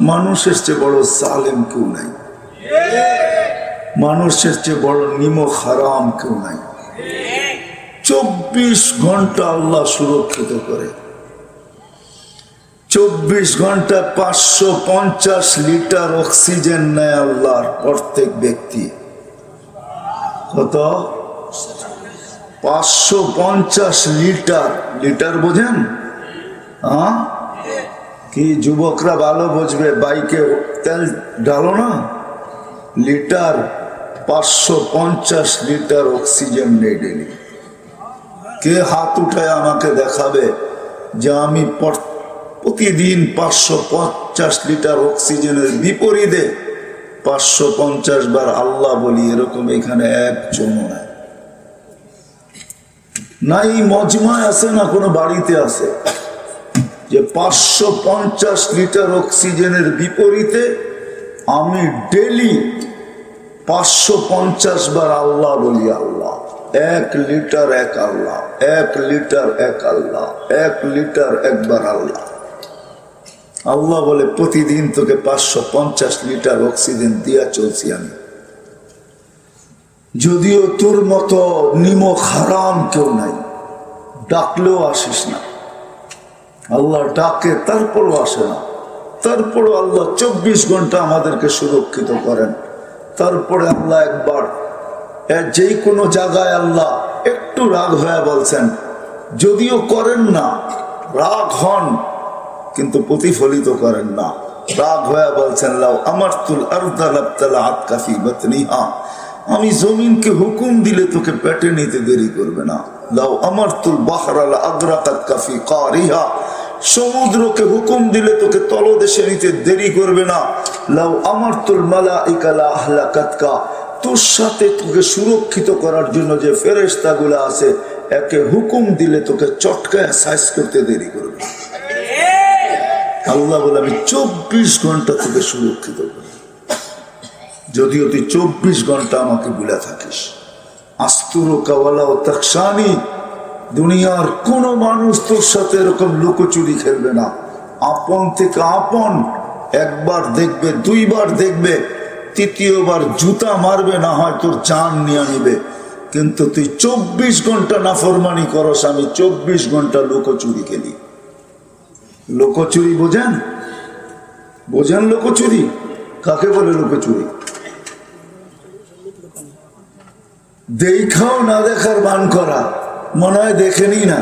মানুষের চেয়ে বড় সালেম কেউ নাই। মানুষের চেয়ে বড় নিমক হারাম কেউ নাই। চব্বিশ ঘণ্টা আল্লাহ সুরক্ষিত করে। চব্বিশ ঘণ্টা পাঁচশো পঞ্চাশ লিটার অক্সিজেন নেয় আল্লাহর প্রত্যেক ব্যক্তি। কত? পাঁচশো পঞ্চাশ লিটার। লিটার বোঝেন? হ্যাঁ কি যুবকরা ভালো বুঝবে? বাইকে তেল ডালো না? লিটার পাঁচশো পঞ্চাশ লিটার অক্সিজেন নেই ডেলি কে হাত উঠায় আমাকে দেখাবে যে আমি প্রতিদিন পাঁচশো পঞ্চাশ লিটার অক্সিজেনের বিপরীতে পাঁচশো পঞ্চাশ বার আল্লাহ বলি, এরকম এখানে একজন নাই। নাই মজমায় আছে না কোনো বাড়িতে আছে? যে পাঁচশো পঞ্চাশ লিটার অক্সিজেনের বিপরীতে আমি ডেলি পাঁচশো পঞ্চাশ বার আল্লাহ বলি আল্লাহ। এক লিটার এক আল্লাহ, এক লিটার এক আল্লাহ, এক লিটার একবার আল্লাহ। আল্লাহ বলে, প্রতিদিন তোকে পাঁচশো পঞ্চাশ লিটার অক্সিজেন দিয়া চলছি আমি। যদিও তোর মতো নিমক হারাম কেউ নাই, ডাকলেও আসিস না। আল্লাহ ডাকে তারপরও আসে না। তারপরও আল্লাহ চব্বিশ ঘণ্টা আমাদেরকে সুরক্ষিত করেন। তারপরে আল্লাহ একবার যে কোনো জায়গায় আল্লাহ একটু রাগ হয়ে বলছেন, যদিও করেন না, রাগ হন, কিন্তু প্রতিফলিত করেন না। রাগ হয়ে বলছেন লাও আমার তুল হাত কাফি বতনিহা। আমি জমিনকে হুকুম দিলে তোকে পেটে নিতে দেরি করবে না। লাও আমার তুল বাহরাল আগ্রাকাত কাফি কারিহা। সমুদ্রকে হুকুম দিলে তোকে তলদেশে নিতে দেরি করবে না। লাউ আমার তুল মালা ইকালা আহলাকাতকা। তোর সাথে তোকে সুরক্ষিত করার জন্য যে ফেরেস্তা গুলা আছে, একে হুকুম দিলে তোকে চটকায় সাইজ করতে দেরি করবে। আল্লাহ বলে, আমি চব্বিশ ঘণ্টা তোকে সুরক্ষিত করি। যদিও তুই চব্বিশ ঘণ্টা আমাকে ভুলে থাকিস। আস্তুর কাওয়ালা ও তাকসানি দুনিয়ার কোনো মানুষ তোর সাথে এরকম লুকোচুরি খেলবে না। আপন থেকে আপন একবার দেখবে, দুইবার দেখবে, তৃতীয়বার জুতা মারবে, না হয় তোর জান নিয়ে নিবে। কিন্তু তুই চব্বিশ ঘণ্টা নাফরমানি করস, আমি চব্বিশ ঘণ্টা লুকোচুরি খেলি। লোকচুরি বোঝেন? বোঝেন লোকচুরি? কাকে বলে লোকচুরি? দেখাও না দেখার বান করা। মনে হয় দেখেনি না।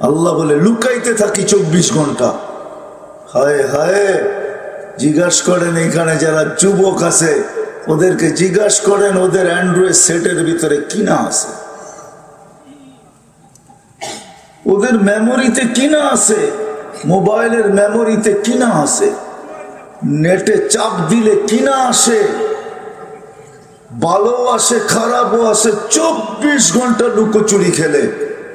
আল্লাহ বলে, লুকাইতে থাকি চব্বিশ ঘণ্টা। হায় হায়, জিজ্ঞাস করেন এখানে যারা যুবক আছে, ওদেরকে জিজ্ঞাস করেন ওদের অ্যান্ড্রয়েড সেটের ভিতরে কিনা আছে। ওদের মেমোরিতে কিনা আছে? মোবাইলের মেমোরিতে কিনা আছে? নেটে চাপ দিলে কিনা আসে? ভালো আসে, খারাপও আসে, চব্বিশ ঘণ্টা লুকোচুরি খেলে।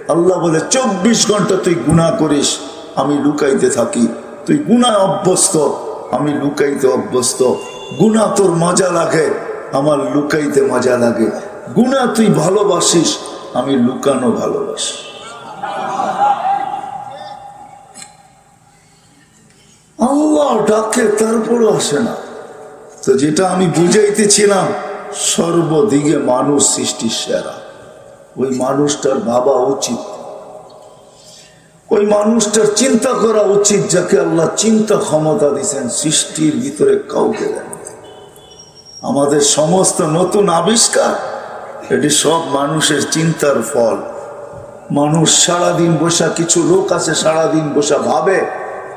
আল্লাহ বলে, চব্বিশ ঘণ্টা তুই গুণা করিস, আমি লুকাইতে থাকি। তুই গুণায় অভ্যস্ত, আমি লুকাইতে অভ্যস্ত। গুণা তোর মজা লাগে, আমার লুকাইতে মজা লাগে। গুণা তুই ভালোবাসিস, আমি লুকানো ভালোবাসি। আল্লাহ ডাকে, তারপরও আসে না। তো যেটা আমি বুঝাইতেছিলাম সর্বদিকে মানুষ সৃষ্টির সেরা। ওই মানুষটার ভাবা উচিত। ওই মানুষটার চিন্তা করা উচিত যাকে আল্লাহ চিন্তা ক্ষমতা দিছেন সৃষ্টির ভিতরে কাউকে দেন আমাদের সমস্ত নতুন আবিষ্কার, এটি সব মানুষের চিন্তার ফল। মানুষ সারাদিন বসা, কিছু লোক আছে সারাদিন বসা, ভাবে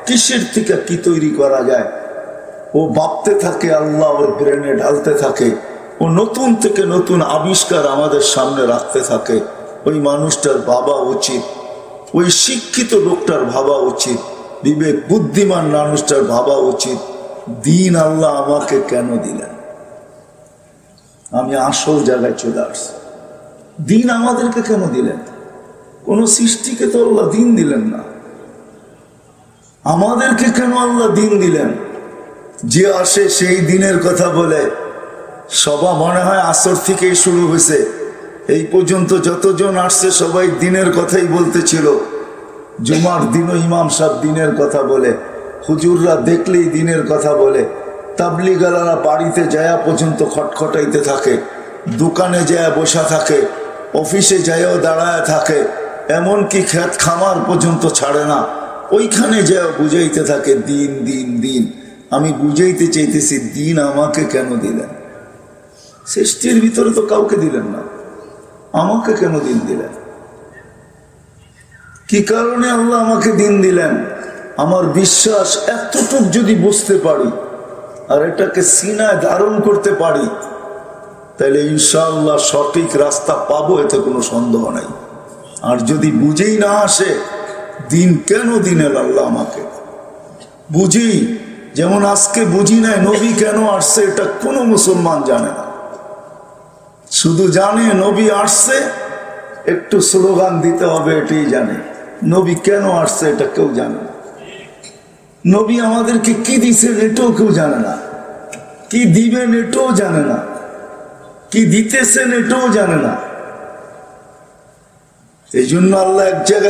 কিসের থেকে কি তৈরি করা যায়। ও ভাবতে থাকে, আল্লাহ ওর ব্রেনে ঢালতে থাকে। ও নতুন থেকে নতুন আবিষ্কার আমাদের সামনে রাখতে থাকে। ওই মানুষটার ভাবা উচিত, ওই শিক্ষিত লোকটার ভাবা উচিত, বিবেক বুদ্ধিমান মানুষটার ভাবা উচিত, দিন আল্লাহ আমাকে কেন দিলেন? আমি আসল জায়গায় চলে আসছি। দিন আমাদেরকে কেন দিলেন? কোন সৃষ্টিকে তো আল্লাহ দিন দিলেন না। আমাদেরকে কেন আল্লাহ দিন দিলেন? যে আসে সেই দিনের কথা বলে সবা মনে হয় আসর থেকেই শুরু হয়েছে। এই পর্যন্ত যতজন আসছে, সবাই দিনের কথাই বলতেছিল। জুমার দিনও ইমাম সাহেব দিনের কথা বলে। হুজুররা দেখলেই দিনের কথা বলে। তাবলিগালারা বাড়িতে যায়া পর্যন্ত খটখটাইতে থাকে। দোকানে যায় বসা থাকে। অফিসে যায়ও দাঁড়ায় থাকে। এমনকি ক্ষেত খামার পর্যন্ত ছাড়ে না। ওইখানে যায় বুঝাইতে থাকে, দিন দিন দিন। আমি বুঝাইতে চাইতেছি, দিন আমাকে কেন দিলেন? সৃষ্টির ভিতরে তো কাউকে দিলেন না। আমাকে কেন দিন দিলেন? কি কারণে আল্লাহ আমাকে দিন দিলেন? আমার বিশ্বাস এতটুক যদি বুঝতে পারি, আর এটাকে সিনায় ধারণ করতে পারি, তাহলে ইনশাআল্লাহ সঠিক রাস্তা পাবো, এতে কোনো সন্দেহ নাই। আর যদি বুঝেই না আসে, দিন কেন দিনের আল্লাহ আমাকে? বুঝি, যেমন আজকে বুঝি নাই, নবী কেন আসছে, এটা কোনো মুসলমান জানে না। শুধু জানে নবী আসছে, একটু স্লোগান দিতে হবে এটাই জানে। নবী কেন আসছে এটা কেউ জানে না। নবী আমাদেরকে কি দিচ্ছেন এটাও কেউ জানে না। কি দিবেন এটাও জানে না। কি দিতেছেন এটাও জানে না। এই জন্য আল্লাহ এক জায়গায়